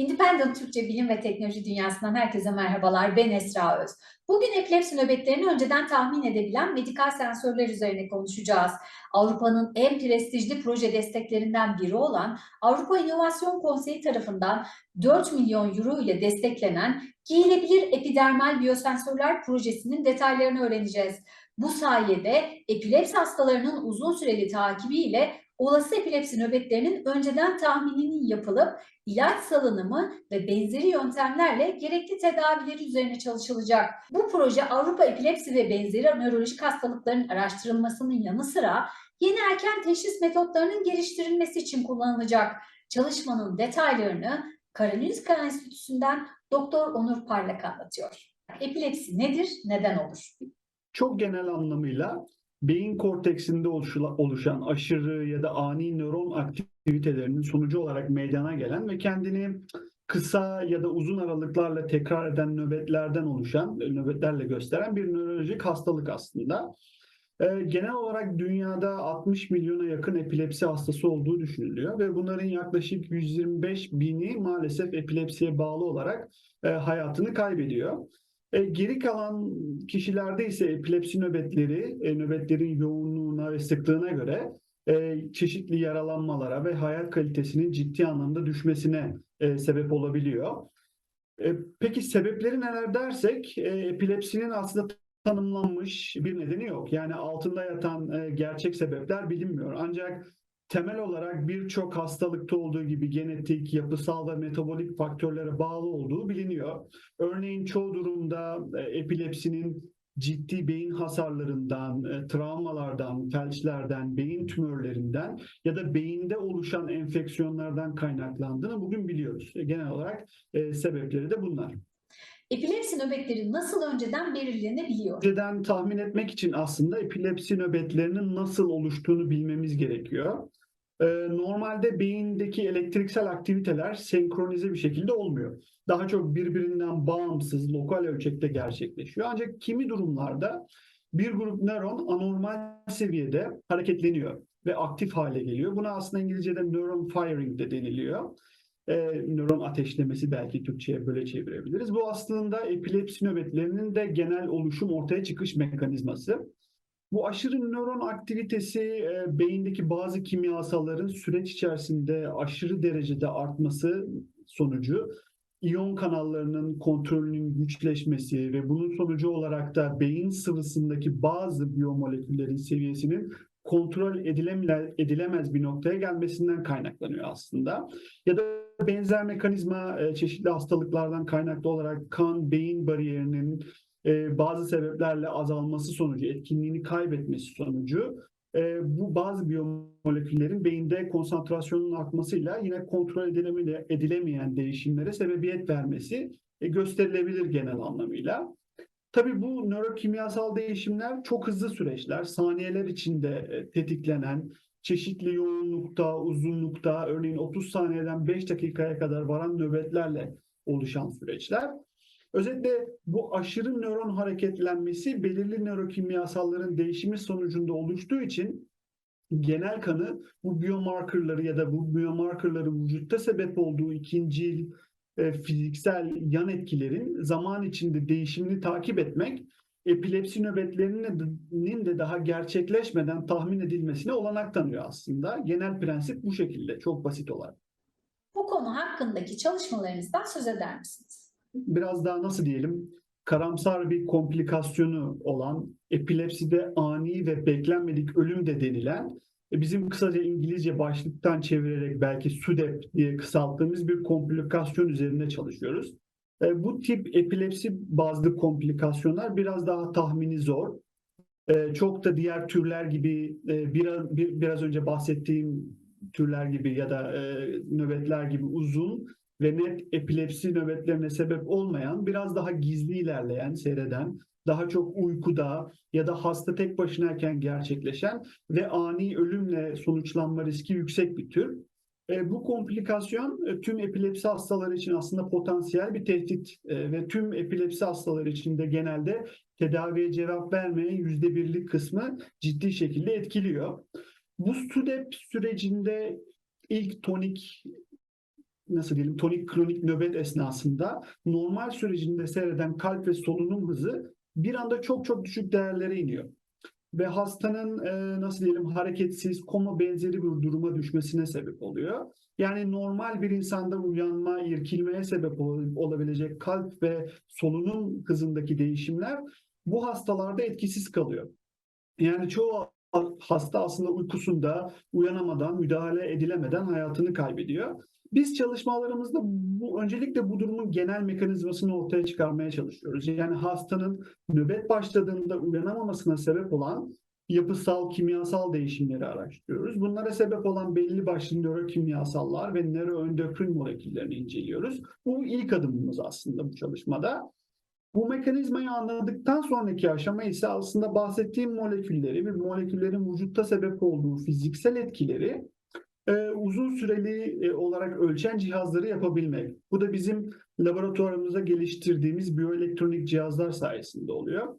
Independent Türkçe Bilim ve Teknoloji Dünyası'ndan herkese merhabalar. Ben Esra Öz. Bugün epilepsi nöbetlerini önceden tahmin edebilen medikal sensörler üzerine konuşacağız. Avrupa'nın en prestijli proje desteklerinden biri olan Avrupa İnovasyon Konseyi tarafından 4 milyon euro ile desteklenen giyilebilir epidermal biyosensörler projesinin detaylarını öğreneceğiz. Bu sayede epilepsi hastalarının uzun süreli takibiyle olası epilepsi nöbetlerinin önceden tahmininin yapılıp ilaç salınımı ve benzeri yöntemlerle gerekli tedavileri üzerine çalışılacak. Bu proje Avrupa epilepsi ve benzeri nörolojik hastalıkların araştırılmasının yanı sıra yeni erken teşhis metotlarının geliştirilmesi için kullanılacak. Çalışmanın detaylarını Karolinska Enstitüsü'nden Doktor Onur Parlak anlatıyor. Epilepsi nedir, neden olur? Çok genel anlamıyla beyin korteksinde oluşan aşırı ya da ani nöron aktivitelerinin sonucu olarak meydana gelen ve kendini kısa ya da uzun aralıklarla tekrar eden nöbetlerden oluşan, nöbetlerle gösteren bir nörolojik hastalık aslında. Ee, Genel olarak dünyada 60 milyona yakın epilepsi hastası olduğu düşünülüyor ve bunların yaklaşık 125 bini maalesef epilepsiye bağlı olarak e, hayatını kaybediyor. E, geri kalan kişilerde ise epilepsi nöbetleri, e, nöbetlerin yoğunluğuna ve sıklığına göre e, çeşitli yaralanmalara ve hayat kalitesinin ciddi anlamda düşmesine e, sebep olabiliyor. E, peki sebepleri neler dersek, e, epilepsinin aslında tanımlanmış bir nedeni yok. Yani altında yatan e, gerçek sebepler bilinmiyor. Ancak temel olarak birçok hastalıkta olduğu gibi genetik, yapısal ve metabolik faktörlere bağlı olduğu biliniyor. Örneğin çoğu durumda e, epilepsinin ciddi beyin hasarlarından, e, travmalardan, felçlerden, beyin tümörlerinden ya da beyinde oluşan enfeksiyonlardan kaynaklandığını bugün biliyoruz. E, Genel olarak sebepleri de bunlar. Epilepsi nöbetleri nasıl önceden belirlenebiliyor? Önceden tahmin etmek için aslında epilepsi nöbetlerinin nasıl oluştuğunu bilmemiz gerekiyor. Ee, Normalde beyindeki elektriksel aktiviteler senkronize bir şekilde olmuyor. Daha çok birbirinden bağımsız, lokal ölçekte gerçekleşiyor. Ancak kimi durumlarda bir grup nöron anormal seviyede hareketleniyor ve aktif hale geliyor. Buna aslında İngilizce'de neuron firing de deniliyor. Ee, nöron ateşlemesi belki Türkçe'ye böyle çevirebiliriz. Bu aslında epilepsi nöbetlerinin de genel oluşum ortaya çıkış mekanizması. Bu aşırı nöron aktivitesi e, beyindeki bazı kimyasalların süreç içerisinde aşırı derecede artması sonucu iyon kanallarının kontrolünün güçleşmesi ve bunun sonucu olarak da beyin sıvısındaki bazı biyomoleküllerin seviyesinin kontrol edileme- edilemez bir noktaya gelmesinden kaynaklanıyor aslında. Ya da benzer mekanizma e, çeşitli hastalıklardan kaynaklı olarak kan beyin bariyerinin e, bazı sebeplerle azalması sonucu, etkinliğini kaybetmesi sonucu e, bu bazı biyomoleküllerin beyinde konsantrasyonun artmasıyla yine kontrol edileme- edilemeyen değişimlere sebebiyet vermesi e, gösterilebilir genel anlamıyla. Tabii bu nörokimyasal değişimler çok hızlı süreçler, saniyeler içinde e, tetiklenen, çeşitli yoğunlukta, uzunlukta, örneğin 30 saniyeden 5 dakikaya kadar varan nöbetlerle oluşan süreçler. Özetle bu aşırı nöron hareketlenmesi belirli nörokimyasalların değişimi sonucunda oluştuğu için genel kanı bu biomarkerları ya da bu biomarkerların vücutta sebep olduğu ikincil e, fiziksel yan etkilerin zaman içinde değişimini takip etmek epilepsi nöbetlerinin de daha gerçekleşmeden tahmin edilmesine olanak tanıyor aslında. Genel prensip bu şekilde çok basit olarak. Bu konu hakkındaki çalışmalarınızdan söz eder misiniz? Biraz daha nasıl diyelim karamsar bir komplikasyonu olan epilepside ani ve beklenmedik ölüm de denilen e, bizim kısaca İngilizce başlıktan çevirerek belki SUDEP diye kısalttığımız bir komplikasyon üzerinde çalışıyoruz. E, Bu tip epilepsi bazlı komplikasyonlar biraz daha tahmini zor. E, Çok da diğer türler gibi biraz, bir- biraz önce bahsettiğim türler gibi ya da nöbetler gibi uzun ve net epilepsi nöbetlerine sebep olmayan, biraz daha gizli ilerleyen, seyreden, daha çok uykuda ya da hasta tek başınayken gerçekleşen ve ani ölümle sonuçlanma riski yüksek bir tür. E, bu komplikasyon e, tüm epilepsi hastaları için aslında potansiyel bir tehdit e, ve tüm epilepsi hastaları için de genelde tedaviye cevap vermeyen yüzde birlik kısmı ciddi şekilde etkiliyor. Bu SUDEP sürecinde ilk tonik nasıl diyelim tonik klonik nöbet esnasında normal sürecinde seyreden kalp ve solunum hızı bir anda çok çok düşük değerlere iniyor. Ve hastanın e, nasıl diyelim hareketsiz, koma benzeri bir duruma düşmesine sebep oluyor. Yani normal bir insanda uyanma, irkilmeye sebep ol- olabilecek kalp ve solunum hızındaki değişimler bu hastalarda etkisiz kalıyor. Yani çoğu hasta aslında uykusunda uyanamadan, müdahale edilemeden hayatını kaybediyor. Biz çalışmalarımızda bu öncelikle bu durumun genel mekanizmasını ortaya çıkarmaya çalışıyoruz. Yani hastanın nöbet başladığında uyanamamasına sebep olan yapısal, kimyasal değişimleri araştırıyoruz. Bunlara sebep olan belli başlı nörokimyasallar ve nöroendokrin moleküllerini inceliyoruz. Bu ilk adımımız aslında bu çalışmada. Bu mekanizmayı anladıktan sonraki aşama ise aslında bahsettiğim molekülleri ve moleküllerin vücutta sebep olduğu fiziksel etkileri e, uzun süreli e, olarak ölçen cihazları yapabilmek. Bu da bizim laboratuvarımızda geliştirdiğimiz biyoelektronik cihazlar sayesinde oluyor.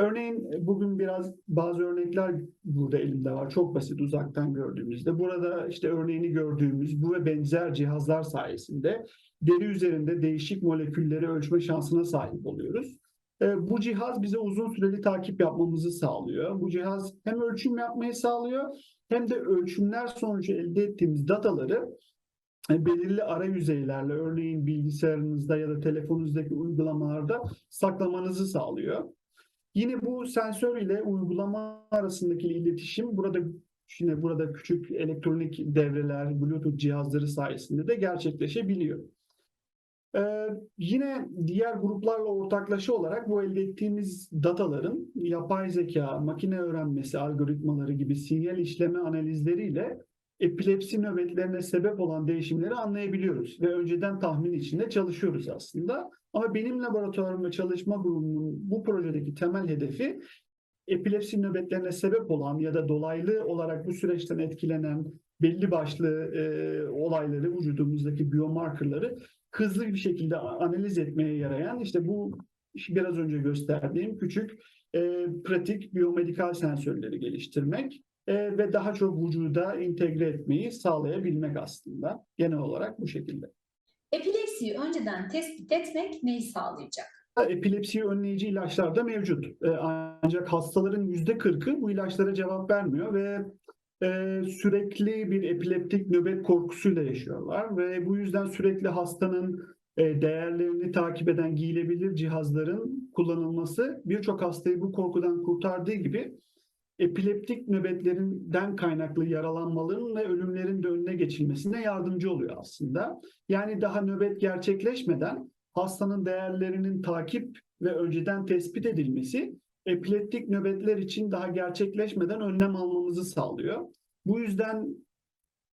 Örneğin e, bugün biraz bazı örnekler burada elimde var. Çok basit uzaktan gördüğümüzde. Burada işte örneğini gördüğümüz bu ve benzer cihazlar sayesinde deri üzerinde değişik molekülleri ölçme şansına sahip oluyoruz. E, Bu cihaz bize uzun süreli takip yapmamızı sağlıyor. Bu cihaz hem ölçüm yapmayı sağlıyor hem de ölçümler sonucu elde ettiğimiz dataları e, belirli arayüzeylerle örneğin bilgisayarınızda ya da telefonunuzdaki uygulamalarda saklamanızı sağlıyor. Yine bu sensör ile uygulama arasındaki iletişim burada yine burada küçük elektronik devreler, Bluetooth cihazları sayesinde de gerçekleşebiliyor. Ee, yine diğer gruplarla ortaklaşa olarak bu elde ettiğimiz dataların yapay zeka, makine öğrenmesi algoritmaları gibi sinyal işleme analizleriyle epilepsi nöbetlerine sebep olan değişimleri anlayabiliyoruz ve önceden tahmin içinde çalışıyoruz aslında. Ama benim laboratuvarım ve çalışma grubumun bu projedeki temel hedefi epilepsi nöbetlerine sebep olan ya da dolaylı olarak bu süreçten etkilenen belli başlı e, olayları, vücudumuzdaki biomarkerları hızlı bir şekilde analiz etmeye yarayan işte bu biraz önce gösterdiğim küçük e, pratik biyomedikal sensörleri geliştirmek e, ve daha çok vücuda entegre etmeyi sağlayabilmek aslında genel olarak bu şekilde. Epilepsiyi önceden tespit etmek neyi sağlayacak? Epilepsiyi önleyici ilaçlar da mevcut. E, ancak hastaların yüzde kırkı bu ilaçlara cevap vermiyor ve e, sürekli bir epileptik nöbet korkusuyla yaşıyorlar ve bu yüzden sürekli hastanın değerlerini takip eden giyilebilir cihazların kullanılması birçok hastayı bu korkudan kurtardığı gibi epileptik nöbetlerinden kaynaklı yaralanmaların ve ölümlerin de önüne geçilmesine yardımcı oluyor aslında. Yani daha nöbet gerçekleşmeden hastanın değerlerinin takip ve önceden tespit edilmesi epileptik nöbetler için daha gerçekleşmeden önlem almamızı sağlıyor. Bu yüzden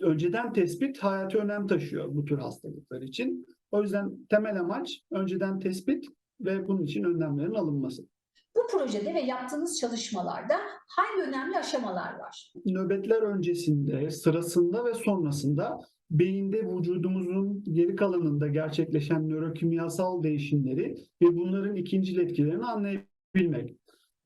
önceden tespit hayati önem taşıyor bu tür hastalıklar için. O yüzden temel amaç önceden tespit ve bunun için önlemlerin alınması. Bu projede ve yaptığınız çalışmalarda hangi önemli aşamalar var? Nöbetler öncesinde, sırasında ve sonrasında beyinde vücudumuzun geri kalanında gerçekleşen nörokimyasal değişimleri ve bunların ikincil etkilerini anlayabilmek.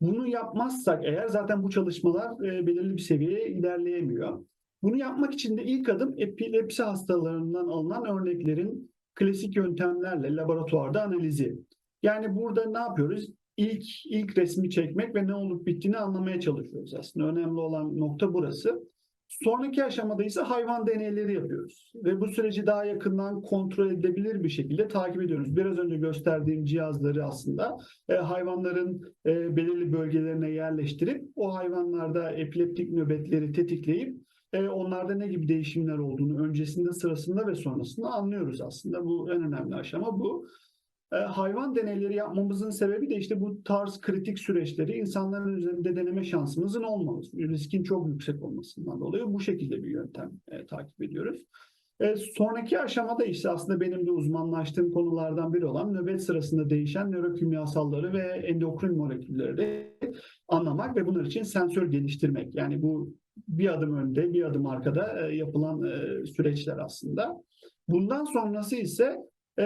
Bunu yapmazsak eğer zaten bu çalışmalar e, belirli bir seviyeye ilerleyemiyor. Bunu yapmak için de ilk adım epilepsi hastalarından alınan örneklerin klasik yöntemlerle laboratuvarda analizi. Yani burada ne yapıyoruz? İlk ilk resmi çekmek ve ne olup bittiğini anlamaya çalışıyoruz aslında. Önemli olan nokta burası. Sonraki aşamada ise hayvan deneyleri yapıyoruz ve bu süreci daha yakından kontrol edilebilir bir şekilde takip ediyoruz. Biraz önce gösterdiğim cihazları aslında e, hayvanların e, belirli bölgelerine yerleştirip o hayvanlarda epileptik nöbetleri tetikleyip e, onlarda ne gibi değişimler olduğunu öncesinde, sırasında ve sonrasında anlıyoruz aslında. Bu en önemli aşama bu. E, hayvan deneyleri yapmamızın sebebi de işte bu tarz kritik süreçleri insanların üzerinde deneme şansımızın olmaması, riskin çok yüksek olmasından dolayı bu şekilde bir yöntem e, takip ediyoruz. E, sonraki aşamada ise aslında benim de uzmanlaştığım konulardan biri olan nöbet sırasında değişen nörokimyasalları ve endokrin molekülleri de anlamak ve bunlar için sensör geliştirmek. Yani bu bir adım önde, bir adım arkada e, yapılan e, süreçler aslında. Bundan sonrası ise e,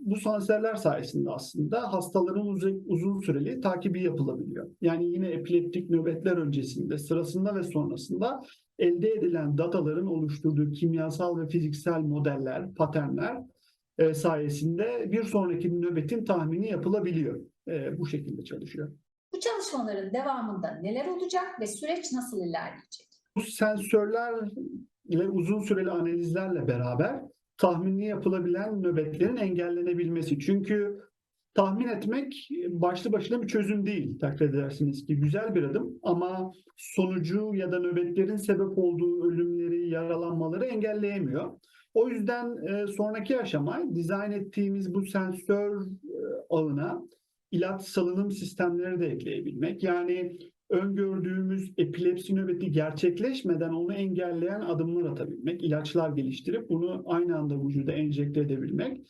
bu sensörler sayesinde aslında hastaların uzun, uzun süreli takibi yapılabiliyor. Yani yine epileptik nöbetler öncesinde, sırasında ve sonrasında elde edilen dataların oluşturduğu kimyasal ve fiziksel modeller, paternler e, sayesinde bir sonraki nöbetin tahmini yapılabiliyor. E, bu şekilde çalışıyor. Bu çalışmaların devamında neler olacak ve süreç nasıl ilerleyecek? Bu sensörlerle uzun süreli analizlerle beraber tahmini yapılabilen nöbetlerin engellenebilmesi. Çünkü tahmin etmek başlı başına bir çözüm değil. Takdir edersiniz ki güzel bir adım ama sonucu ya da nöbetlerin sebep olduğu ölümleri, yaralanmaları engelleyemiyor. O yüzden e, sonraki aşama dizayn ettiğimiz bu sensör e, ağına ilaç salınım sistemleri de ekleyebilmek. Yani öngördüğümüz epilepsi nöbeti gerçekleşmeden onu engelleyen adımlar atabilmek, ilaçlar geliştirip bunu aynı anda vücuda enjekte edebilmek.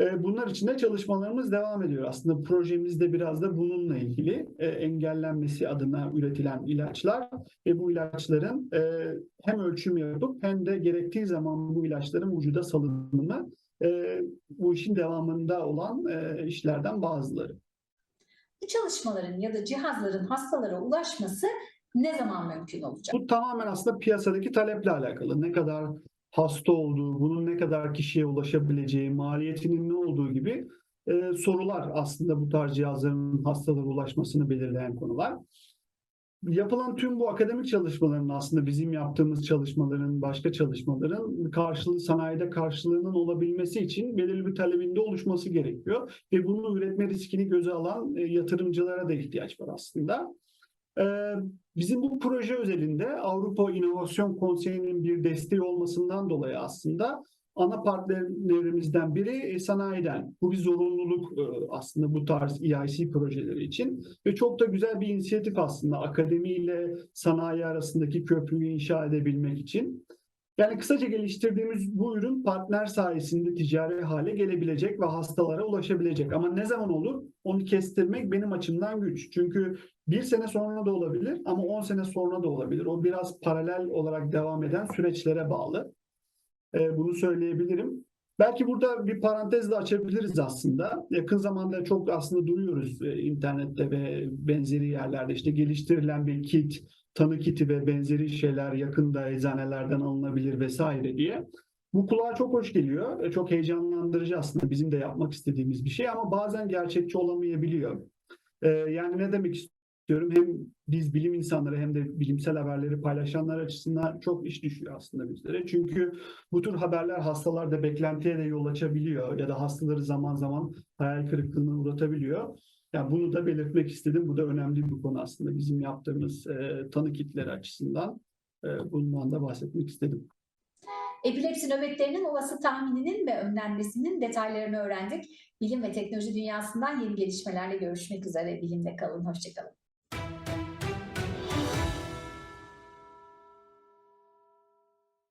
E, Bunlar için de çalışmalarımız devam ediyor. Aslında projemiz de biraz da bununla ilgili e, engellenmesi adına üretilen ilaçlar ve bu ilaçların e, hem ölçüm yapıp hem de gerektiği zaman bu ilaçların vücuda salınımı e, bu işin devamında olan işlerden bazıları. Bu çalışmaların ya da cihazların hastalara ulaşması ne zaman mümkün olacak? Bu tamamen aslında piyasadaki taleple alakalı. Ne kadar hasta olduğu, bunun ne kadar kişiye ulaşabileceği, maliyetinin ne olduğu gibi e, sorular aslında bu tarz cihazların hastalara ulaşmasını belirleyen konular. Yapılan tüm bu akademik çalışmaların aslında bizim yaptığımız çalışmaların, başka çalışmaların karşılığı sanayide karşılığının olabilmesi için belirli bir talebinde oluşması gerekiyor. Ve bunu üretme riskini göze alan e, yatırımcılara da ihtiyaç var aslında. Ee, Bizim bu proje özelinde Avrupa İnovasyon Konseyi'nin bir desteği olmasından dolayı aslında ana partnerlerimizden biri e, sanayiden. Bu bir zorunluluk e, aslında bu tarz EIC projeleri için ve çok da güzel bir inisiyatif aslında akademiyle sanayi arasındaki köprüyü inşa edebilmek için. Yani kısaca geliştirdiğimiz bu ürün partner sayesinde ticari hale gelebilecek ve hastalara ulaşabilecek. Ama ne zaman olur? Onu kestirmek benim açımdan güç. Çünkü bir sene sonra da olabilir ama 10 sene sonra da olabilir. O biraz paralel olarak devam eden süreçlere bağlı. Ee, bunu söyleyebilirim. Belki burada bir parantez de açabiliriz aslında. Yakın zamanda çok aslında duyuyoruz e, internette ve benzeri yerlerde işte geliştirilen bir kit, tanı kiti ve benzeri şeyler yakında eczanelerden alınabilir vesaire diye. Bu kulağa çok hoş geliyor. E, Çok heyecanlandırıcı aslında bizim de yapmak istediğimiz bir şey ama bazen gerçekçi olamayabiliyor. Ee, Yani ne demek istiyorum? Hem biz bilim insanları hem de bilimsel haberleri paylaşanlar açısından çok iş düşüyor aslında bizlere. Çünkü bu tür haberler hastalarda beklentiye de yol açabiliyor ya da hastaları zaman zaman hayal kırıklığına uğratabiliyor. Yani bunu da belirtmek istedim. Bu da önemli bir konu aslında bizim yaptığımız e, tanı kitleri açısından. E, bundan da bahsetmek istedim. Epilepsi nöbetlerinin olası tahmininin ve önlenmesinin detaylarını öğrendik. Bilim ve teknoloji dünyasından yeni gelişmelerle görüşmek üzere. Bilimde kalın, hoşçakalın.